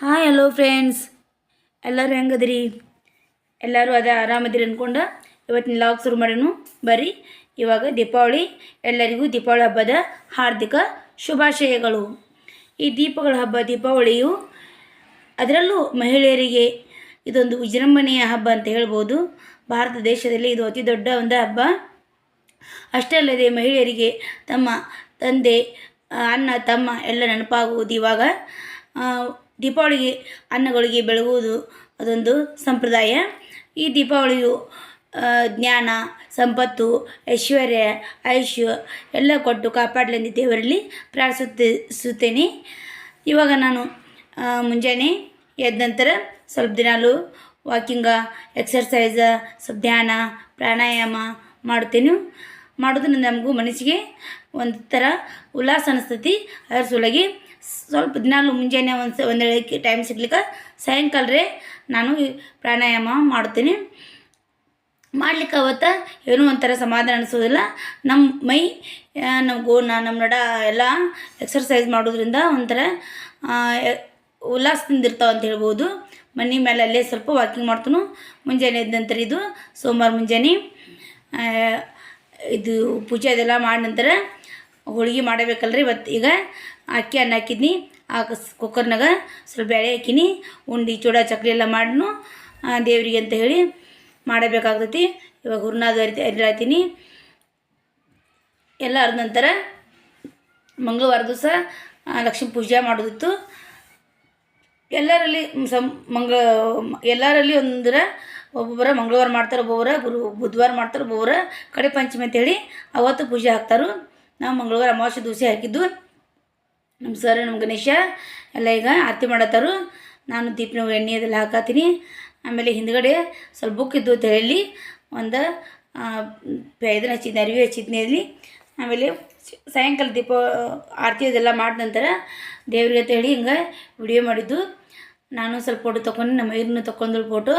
Hi hello friends ಎಲ್ಲರೂ ಹೆಂಗದಿರಿ? ಎಲ್ಲರೂ ಅದೇ ಆರಾಮದಿರಿ ಅಂದ್ಕೊಂಡು ಇವತ್ತಿನ ಲಾಗ್ ಶುರು ಮಾಡೋಣ. ಬರ್ರಿ, ಇವಾಗ ದೀಪಾವಳಿ, ಎಲ್ಲರಿಗೂ ದೀಪಾವಳಿ ಹಬ್ಬದ ಹಾರ್ದಿಕ ಶುಭಾಶಯಗಳು. ಈ ದೀಪಗಳ ಹಬ್ಬ, ದೀಪಾವಳಿಯು ಅದರಲ್ಲೂ ಮಹಿಳೆಯರಿಗೆ ಇದೊಂದು ವಿಜೃಂಭಣೆಯ ಹಬ್ಬ ಅಂತ ಹೇಳ್ಬೋದು. ಭಾರತ ದೇಶದಲ್ಲಿ ಇದು ಅತಿ ದೊಡ್ಡ ಒಂದು ಹಬ್ಬ. ಅಷ್ಟೇ ಅಲ್ಲದೆ ಮಹಿಳೆಯರಿಗೆ ತಮ್ಮ ತಂದೆ, ಅಣ್ಣ, ತಮ್ಮ ಎಲ್ಲ ನೆನಪಾಗುವುದು ಇವಾಗ. ದೀಪಾವಳಿಗೆ ಅನ್ನಗಳಿಗೆ ಬೆಳಗುವುದು ಅದೊಂದು ಸಂಪ್ರದಾಯ. ಈ ದೀಪಾವಳಿಯು ಜ್ಞಾನ, ಸಂಪತ್ತು, ಐಶ್ವರ್ಯ, ಆಯುಷ್ಯ ಎಲ್ಲ ಕೊಟ್ಟು ಕಾಪಾಡಲೆಂದು ದೇವರಲ್ಲಿ ಪ್ರಾರ್ಥಿಸುತ್ತೇನೆ. ಇವಾಗ ನಾನು ಮುಂಜಾನೆ ಎದ್ದ ನಂತರ ಸ್ವಲ್ಪ ದಿನಾಲು ವಾಕಿಂಗ, ಎಕ್ಸರ್ಸೈಸ, ಸ್ವಲ್ಪ ಧ್ಯಾನ, ಪ್ರಾಣಾಯಾಮ ಮಾಡ್ತೀನಿ ಮಾಡೋದ್ರಿಂದ ನಮಗೂ ಮನಸ್ಸಿಗೆ ಒಂದು ಥರ ಉಲ್ಲಾಸ ಅನಿಸ್ತೈತಿ ಅದರ ಸಲುವಾಗಿ ಸ್ವಲ್ಪ ದಿನಾಲು ಮುಂಜಾನೆ ಒಂದು ಸ ಒಂದೇಳೆ ಟೈಮ್ ಸಿಗ್ಲಿಕ್ಕೆ ಸಾಯಂಕಾಲ ನಾನು ಪ್ರಾಣಾಯಾಮ ಮಾಡ್ತೀನಿ ಮಾಡ್ಲಿಕ್ಕೆ ಅವತ್ತು ಏನೂ ಒಂಥರ ಸಮಾಧಾನ ಅನಿಸೋದಿಲ್ಲ. ನಮ್ಮ ಮೈ ನಮ್ಮ ಗೋ ನಮ್ಮ ನಡ ಎಲ್ಲ ಎಕ್ಸರ್ಸೈಸ್ ಮಾಡೋದ್ರಿಂದ ಒಂಥರ ಉಲ್ಲಾಸದಿಂದ ಇರ್ತಾವೆ ಅಂತ ಹೇಳ್ಬೋದು. ಮನೆ ಮೇಲೆ ಅಲ್ಲೇ ಸ್ವಲ್ಪ ವಾಕಿಂಗ್ ಮಾಡ್ತಾನು. ಮುಂಜಾನೆ ಎದ್ದ ನಂತರ ಇದು ಸೋಮವಾರ ಮುಂಜಾನೆ ಇದು ಪೂಜೆ ಅದೆಲ್ಲ ಮಾಡಿದ ನಂತರ ಹೋಳಿಗೆ ಮಾಡಬೇಕಲ್ರಿ ಇವತ್ತು ಈಗ ಅಕ್ಕಿ ಅನ್ನ ಹಾಕಿದ್ನಿ. ಆ ಕುಕ್ಕರ್ನಾಗ ಸ್ವಲ್ಪ ಬೇಳೆ ಹಾಕಿನಿ. ಉಂಡಿ, ಚೂಡ, ಚಕ್ಲಿ ಎಲ್ಲ ಮಾಡಿನು. ದೇವರಿಗೆ ಅಂತ ಹೇಳಿ ಮಾಡಬೇಕಾಗ್ತೈತಿ. ಇವಾಗ ಹುರ್ನಾದು ಅರಿತಿ ಅರಿತೀನಿ ಎಲ್ಲ ಅರ್ದ ನಂತರ ಮಂಗಳವಾರ ದಿವಸ ಲಕ್ಷ್ಮೀ ಪೂಜೆ ಮಾಡೋದಿತ್ತು. ಎಲ್ಲರಲ್ಲಿ ಸಂ, ಮಂಗ, ಎಲ್ಲರಲ್ಲಿ ಒಂದರ ಒಬ್ಬೊಬ್ಬರ ಮಂಗಳವಾರ ಮಾಡ್ತಾರೆ, ಒಬ್ಬೊಬ್ಬರ ಗುರು, ಬುಧವಾರ ಮಾಡ್ತಾರೆ, ಒಬ್ಬೊಬ್ಬರ ಕಡೆ ಪಂಚಮಿ ಅಂತೇಳಿ ಅವತ್ತು ಪೂಜೆ ಹಾಕ್ತಾರೆ. ನಾವು ಮಂಗಳವಾರ ಅಮಾವಾಸ್ಯೆ ದಿವಸ ಹಾಕಿದ್ದು. ನಮ್ಮ ಸರ್ ನಮ್ಮ ಗಣೇಶ ಎಲ್ಲ ಈಗ ಆರತಿ ಮಾಡತ್ತಾರು. ನಾನು ದೀಪನ ಎಣ್ಣೆ ಅದೆಲ್ಲ ಹಾಕತ್ತೀನಿ. ಆಮೇಲೆ ಹಿಂದ್ಗಡೆ ಸ್ವಲ್ಪ ಬುಕ್ ಇದ್ದು ಹೇಳಿ ಒಂದು ಇದನ್ನ ಹಚ್ಚಿದ್ದೆ ಅರಿವಿ ಹಚ್ಚಿದ್ನಿ ಅಲ್ಲಿ. ಆಮೇಲೆ ಸಾಯಂಕಾಲ ದೀಪ, ಆರತಿ ಅದೆಲ್ಲ ಮಾಡಿದ ನಂತರ ದೇವ್ರಿಗೆ ಅಂತ ಹೇಳಿ ಹಿಂಗೆ ವಿಡಿಯೋ ಮಾಡಿದ್ದು. ನಾನು ಸ್ವಲ್ಪ ಫೋಟೋ ತೊಗೊಂಡು ನಮ್ಮ ಮೈರನ್ನು ತೊಗೊಂಡು ಫೋಟೋ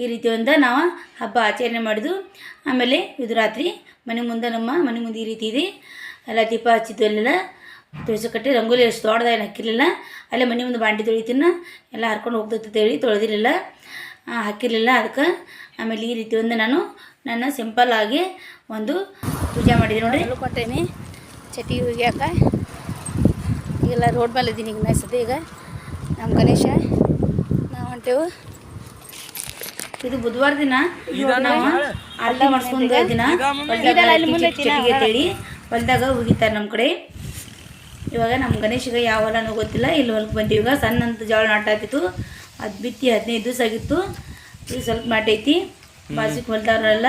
ಈ ರೀತಿ ಒಂದು ನಾವು ಹಬ್ಬ ಆಚರಣೆ ಮಾಡಿದ್ದು. ಆಮೇಲೆ ಇದು ರಾತ್ರಿ ಮನೆ ಮುಂದೆ ನಮ್ಮ ಮನೆ ಮುಂದೆ ಈ ರೀತಿ ಇದೆ. ಎಲ್ಲ ದೀಪ ಹಚ್ಚಿದ್ದು ಅಲ್ಲೆಲ್ಲ ತುಳಸಿ ಕಟ್ಟಿ ರಂಗೋಲಿ ಎಷ್ಟು ದೊಡ್ಡದ ಏನು ಹಾಕಿರಲಿಲ್ಲ. ಅಲ್ಲೇ ಮನೆ ಮುಂದೆ ಬಾಂಡಿ ತೊಳಿತೀನಿ. ಎಲ್ಲ ಹರ್ಕೊಂಡು ಹೋಗ್ತೈತೆ ಹೇಳಿ ತೊಳೆದಿರಲಿಲ್ಲ ಹಾಕಿರಲಿಲ್ಲ ಅದಕ್ಕೆ. ಆಮೇಲೆ ಈ ರೀತಿ ಒಂದು ನಾನು ನನ್ನ ಸಿಂಪಲ್ ಆಗಿ ಒಂದು ಪೂಜೆ ಮಾಡಿದೆ ನೋಡಿ ಕೊಟ್ಟೇನಿ ಚಟಿ ಹೋಗ್ಯಾಕ ಈಗೆಲ್ಲ ರೋಡ್ ಮೇಲೆ ಇದ್ದೀನಿ ಈಗ ನಾ ಸದ್ಯ ಈಗ. ನಮ್ಮ ಗಣೇಶ ನಾವು ಹೊಂಟೇವು. ಇದು ಬುಧವಾರ ದಿನ. ನಾವು ಅರ್ಧ ಮಾಡಿಸ್ಕೊಂಡು ದಿನ. ಚಟಿಗೆ ಅಂತೇಳಿ. ಹೊಲ್ದಾಗ ಹೋಗಿತಾರೆ ನಮ್ಮ ಕಡೆ. ಇವಾಗ ನಮ್ಮ ಗಣೇಶಿಗೆ ಯಾವ ಹೊಲನೂ ಗೊತ್ತಿಲ್ಲ. ಇಲ್ಲಿ ಹೊಲಕ್ಕೆ ಇವಾಗ ಸಣ್ಣಂತ ಜೋಳ ಜೋಳ ನಾಟಾಕಿತ್ತು ಅದು ಬಿತ್ತಿ ಹದಿನೈದು ದಿವಸ ಆಗಿತ್ತು. ಈಗ ಸ್ವಲ್ಪ ನಾಟೈತಿ ಬಾಸಿಗೆ ಹೊಲ್ದವ್ರೆಲ್ಲ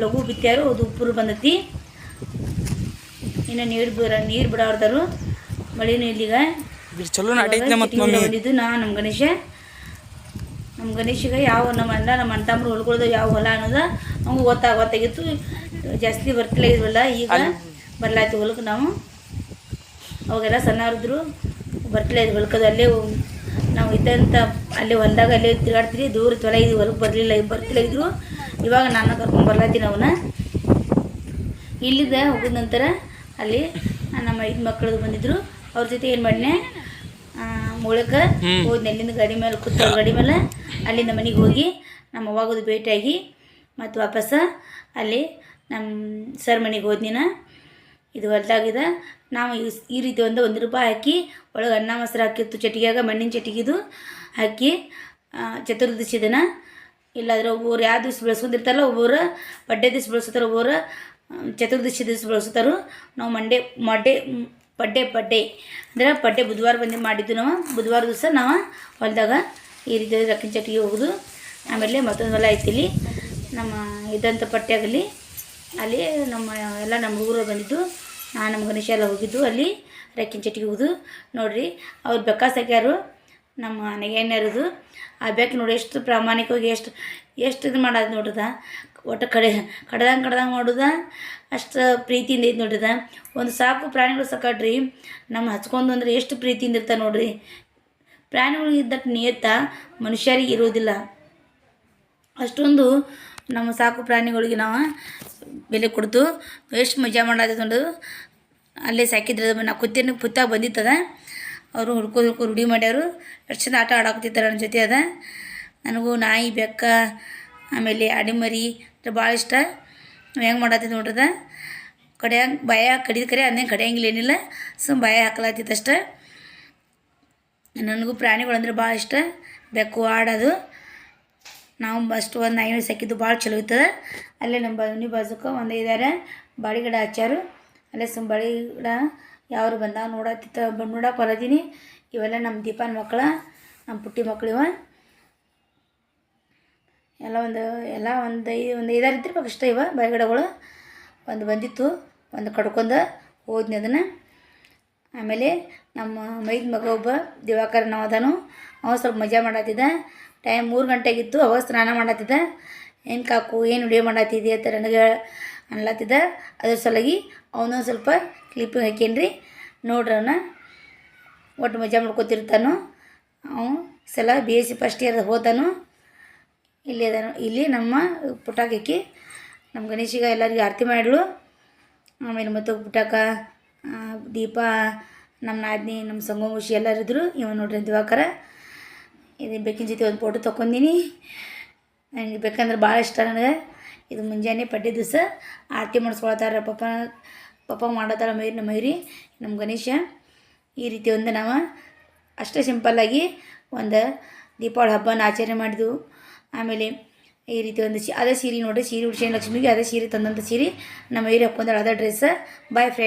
ಲಘು ಬಿತ್ತಿಯಾರು. ಅದು ಉಪ್ಪುರು ಬಂದೈತಿ. ಇನ್ನು ನೀರು ಬಿಡ ನೀರು ಬಿಡೋರ್ದಾರು ಮಳೆನೂ ಇಲ್ಲಿಗ. ಚಲೋ ಬಂದಿದ್ದು ನಾ ನಮ್ಮ ಗಣೇಶ. ನಮ್ಮ ಗಣೇಶಿಗೆ ಯಾವ ನಮ್ಮ ಅಣ್ಣ ನಮ್ಮ ಹೊಲ್ಗೊಳ್ದು ಯಾವ ಹೊಲ ಅನ್ನೋದು ನಮ್ಗೆ ಗೊತ್ತಾಗ ಗೊತ್ತಾಗಿತ್ತು. ಜಾಸ್ತಿ ಬರ್ತಿಲ್ಲ ಇದ್ವಲ್ಲ ಈಗ ಬರ್ಲಾಯ್ತು ಹೊಲಕ್ಕೆ ನಾವು. ಅವಾಗೆಲ್ಲ ಸಣ್ಣವ್ರಿದ್ರು ಬರ್ತಿಲ್ಲ ಇದು ಹೊಲ್ಕದು ಅಲ್ಲೇ ನಾವು ಇದ್ದಂಥ ಅಲ್ಲೇ ಹೊಲ್ದಾಗ ಅಲ್ಲೇ ತಿರುಗಾಡ್ತೀರಿ. ದೂರ ತೊಲ ಇದು ಹೊಲಕ್ಕೆ ಬರಲಿಲ್ಲ. ಬರ್ತಿಲ್ಲ ಇದ್ರು. ಇವಾಗ ನಾನು ಕರ್ಕೊಂಡು ಬರ್ಲಾತೀನಿ ಅವನ್ನ. ಇಲ್ಲಿದ್ದ ಹೋಗಿದ ನಂತರ ಅಲ್ಲಿ ನಮ್ಮ ಐದು ಮಕ್ಕಳದು ಬಂದಿದ್ರು. ಅವ್ರ ಜೊತೆ ಏನು ಮಾಡಿನೆ? ಮೂಲಕ ಹೋದ್ನೆ ಅಲ್ಲಿಂದ ಗಾಡಿ ಮೇಲೆ ಕೂತ ಗಾಡಿ ಮೇಲೆ ಅಲ್ಲಿಂದ ಮನೆಗೆ ಹೋಗಿ ನಮ್ಮ ಅವ್ವಾಗದು ಭೇಟಿಯಾಗಿ ಮತ್ತು ವಾಪಸ್ ಅಲ್ಲಿ ನಮ್ಮ ಸರ್ ಮನೆಗೆ ಹೋದ್ನಿನ ಇದು ಹೊಲ್ದಾಗಿದೆ, ನಾವು ಈ- ರೀತಿ ಒಂದು ಒಂದು ರೂಪಾಯಿ ಹಾಕಿ ಒಳಗೆ ಅನ್ನ ಮೊಸರು ಹಾಕಿತ್ತು ಚಟಿಗೆಯಾಗ ಮಣ್ಣಿನ ಚಟಿಗೆದು ಹಾಕಿ ಚತುರ್ದಶಿ ದಿನ ಇಲ್ಲಾದ್ರೆ ಒಬ್ಬರು ಯಾವ ದಿವ್ಸ ಬೆಳೆಸ್ಕೊಂಡಿರ್ತಾರಲ್ಲ ಒಬ್ಬರು ಬಡ್ಡೆ ದಿವ್ಸ ಬೆಳೆಸ್ತಾರೆ ಒಬ್ಬರು ಚತುರ್ದಶಿ ದಿವ್ಸ ಬೆಳೆಸ್ತಾರೆ. ನಾವು ಮಂಡೇ ಮಂಡೇ ಪಡ್ಡೆ ಪಡ್ಡೆ ಅಂದ್ರೆ ಪಡ್ಡೆ ಬುಧವಾರ ಬಂದು ಮಾಡಿದ್ದು ನಾವು. ಬುಧವಾರ ದಿವಸ ನಾವು ಹೊಲದಾಗ ಈ ರೀತಿ ರಕ್ಕಿನ ಚಟಿಗೆ ಹೋಗೋದು. ಆಮೇಲೆ ಮತ್ತೊಂದು ಹೊಲ ಐತಿ ಇಲ್ಲಿ. ನಮ್ಮ ಇದ್ದಂಥ ಪಠ್ಯದಲ್ಲಿ ಅಲ್ಲಿ ನಮ್ಮ ಎಲ್ಲ ನಮ್ಮ ಊರು ಬಂದಿದ್ದು. ನಾನು ನಮ್ಮ ಗಣೇಶ ಎಲ್ಲ ಹೋಗಿದ್ದು. ಅಲ್ಲಿ ರೆಕ್ಕಿನ ಚಟಿಗೆ ಹೋಗುದು ನೋಡ್ರಿ, ಅವ್ರು ಬೆಕ್ಕ ಸಾಕ್ಯಾರು ನಮ್ಮ ನೆಗೆಣ್ಣರದು ಆ ಬೆಕ್ಕ ನೋಡಿ ಎಷ್ಟು ಪ್ರಾಮಾಣಿಕವಾಗಿ ಎಷ್ಟು ಎಷ್ಟು ಇದು ಮಾಡೋದು ನೋಡಿದ? ಒಟ್ಟು ಕಡೆ, ಕಡ್ದಂಗೆ ಕಡ್ದಂಗೆ ಮಾಡೋದ? ಅಷ್ಟು ಪ್ರೀತಿಯಿಂದ ಐತೆ ನೋಡಿದ? ಒಂದು ಸಾಕು ಪ್ರಾಣಿಗಳು ಸಾಕಾಡ್ರಿ ನಮ್ಮ ಹಚ್ಕೊಂಡು ಅಂದ್ರೆ ಎಷ್ಟು ಪ್ರೀತಿಯಿಂದ ಇರ್ತಾರೆ ನೋಡ್ರಿ. ಪ್ರಾಣಿಗಳಿಗೆ ಇದ್ದಟ್ಟು ನಿಯತ್ತ ಮನುಷ್ಯರಿಗೆ ಇರೋದಿಲ್ಲ ಅಷ್ಟೊಂದು ನಮ್ಮ ಸಾಕು ಪ್ರಾಣಿಗಳಿಗೆ ನಾವು ಬೆಲೆ ಕೊಡ್ತು ಎಷ್ಟು ಮಜಾ ಮಾಡೋದು ಅಲ್ಲೇ ಸಾಕಿದ್ರೆ ನಾವು ಕುತ್ತಿನ ಬಂದಿತ್ತು ಬಂದಿತ್ತದ. ಅವರು ಹುಡ್ಕೋ ಹುಡ್ಕೋ ರೂಢಿ ಮಾಡ್ಯಾರು ಎಷ್ಟು ಚಂದ ಆಟ ಆಡಾಕತ್ತಿದ್ದಾರೆ ನನ್ನ ಜೊತೆ ಅದ. ನನಗೂ ನಾಯಿ, ಬೆಕ್ಕ, ಆಮೇಲೆ ಅಡಿಮರಿ ಭಾಳ ಇಷ್ಟ. ಹೆಂಗೆ ಮಾಡತ್ತಿದ್ದು ನೋಡ್ರದ ಕಡೆಯ ಭಯ ಕಡಿದ ಕರೆ ಅದನ್ನೇ ಕಡಿಯಂಗಿಲ್ಲ ಏನಿಲ್ಲ. ಸುಮ್ಮ ಭಯ ಹಾಕ್ಲಾತಿತ್ತು ನನಗೂ ಪ್ರಾಣಿಗಳಂದ್ರೆ ಭಾಳ ಇಷ್ಟ. ಬೆಕ್ಕು, ಆಡೋದು. ನಾವು ಬಸ್ಟ್ ಒಂದು ಐನೂರು ಸಾಕಿದ್ದು ಭಾಳ ಚಲೋ ಇರ್ತದೆ. ಅಲ್ಲೇ ನಮ್ಮ ಮನೆ ಬಾಜುಕ್ಕೆ ಒಂದು ಇದಾರೆ ಬಾಡಿ ಗಿಡ ಹಚ್ಚಾರು ಅಲ್ಲೇ ಸುಮ್ಮ ಬಾಳೆ ಗಿಡ ಯಾರು ಬಂದಾಗ ನೋಡತ್ತಿತ್ತ ಬಂದು ನೋಡಕ್ಕೆ ಬರದೀನಿ ಇವೆಲ್ಲ ನಮ್ಮ ದೀಪನ ಮಕ್ಕಳ ನಮ್ಮ ಪುಟ್ಟಿ ಮಕ್ಕಳಿವ ಎಲ್ಲ ಒಂದು ಎಲ್ಲ ಒಂದು ಐದು ಒಂದು ಐದಾರು ಇದ್ದಿರ್ಬೇಕು ಇಷ್ಟ ಇವ ಬಾಯಿ ಗಿಡಗಳು. ಒಂದು ಬಂದಿತ್ತು, ಒಂದು ಕಡ್ಕೊಂಡು ಹೋದ್ನಿ ಅದನ್ನು. ಆಮೇಲೆ ನಮ್ಮ ಮೈದ ಮಗ ಒಬ್ಬ ದಿವಾಕರ್ ನಾವು ಅದಾನು. ಅವ ಸ್ವಲ್ಪ ಮಜಾ ಮಾಡತ್ತಿದ್ದ ಟೈಮ್ ಮೂರು ಗಂಟೆಗಿತ್ತು ಅವಾಗ ಸ್ನಾನ ಮಾಡತ್ತಿದ್ದ. ಏನು ಕಾಕು, ಏನು ವಿಡಿಯೋ ಮಾಡತ್ತಿದ್ದೆ ಅಂತ ನನಗೆ ಅನ್ಲತ್ತಿದ್ದ ಅದ್ರ ಸಲಗಿ ಅವನು ಸ್ವಲ್ಪ ಕ್ಲಿಪ್ಪಿಂಗ್ ಹಾಕೇನ್ರಿ ನೋಡ್ರಿ ಒಟ್ಟು ಮಜಾ ಮಾಡ್ಕೊತಿರ್ತಾನು. ಅವನು ಸಲ B S C first year ಹೋದಾನು. ಇಲ್ಲಿ ಅದಾನು. ಇಲ್ಲಿ ನಮ್ಮ ಪುಟಾಕಿ ನಮ್ಮ ಗಣೇಶಿಗ ಎಲ್ಲರಿಗೂ ಆರತಿ ಮಾಡಿಳು ಆಮೇಲೆ ಮತ್ತು ಪುಟಾಕ ದೀಪ, ನಮ್ಮ ನಾದಿನಿ, ನಮ್ಮ ಸಂಗಮುಷಿ ಎಲ್ಲರಿದ್ರು. ಇವ ನೋಡ್ರಿ ದಿವಾಕರ. ಇದು ಬೆಕ್ಕಿನ ಜೊತೆ ಒಂದು ಫೋಟೋ ತೊಗೊಂಡಿನಿ ನನಗೆ ಬೇಕಂದ್ರೆ ಭಾಳ ಇಷ್ಟ ನನಗೆ. ಇದು ಮುಂಜಾನೆ ಪಡ್ಡೆ ದಿವಸ ಆರತಿ ಮಾಡಿಸ್ಕೊಳ್ತಾರೆ ಪಪ್ಪ ಪಪ್ಪ ಮಾಡತ್ತಾರ ಮೈರಿ, ನಮ್ಮ ಮೈರಿ, ನಮ್ಮ ಗಣೇಶ. ಈ ರೀತಿ ಒಂದು ನಾವು ಅಷ್ಟೇ ಸಿಂಪಲ್ಲಾಗಿ ಒಂದು ದೀಪಾವಳಿ ಹಬ್ಬನ ಆಚರಣೆ ಮಾಡಿದ್ವು. ಆಮೇಲೆ ಈ ರೀತಿ ಒಂದು ಅದೇ ಸೀರೆ ನೋಡಿರಿ, ಸೀರೆ ಉಡ್ಸೇನು ಲಕ್ಷ್ಮಿಗೆ ಅದೇ ಸೀರೆ ತಂದಂಥ ಸೀರೆ ನಮ್ಮ ಮೈರಿ ಹಾಕ್ಕೊಂಡಾಳ, ಅದೇ ಡ್ರೆಸ್ ಬಾಯ್ ಫ್ರೆಂಡ್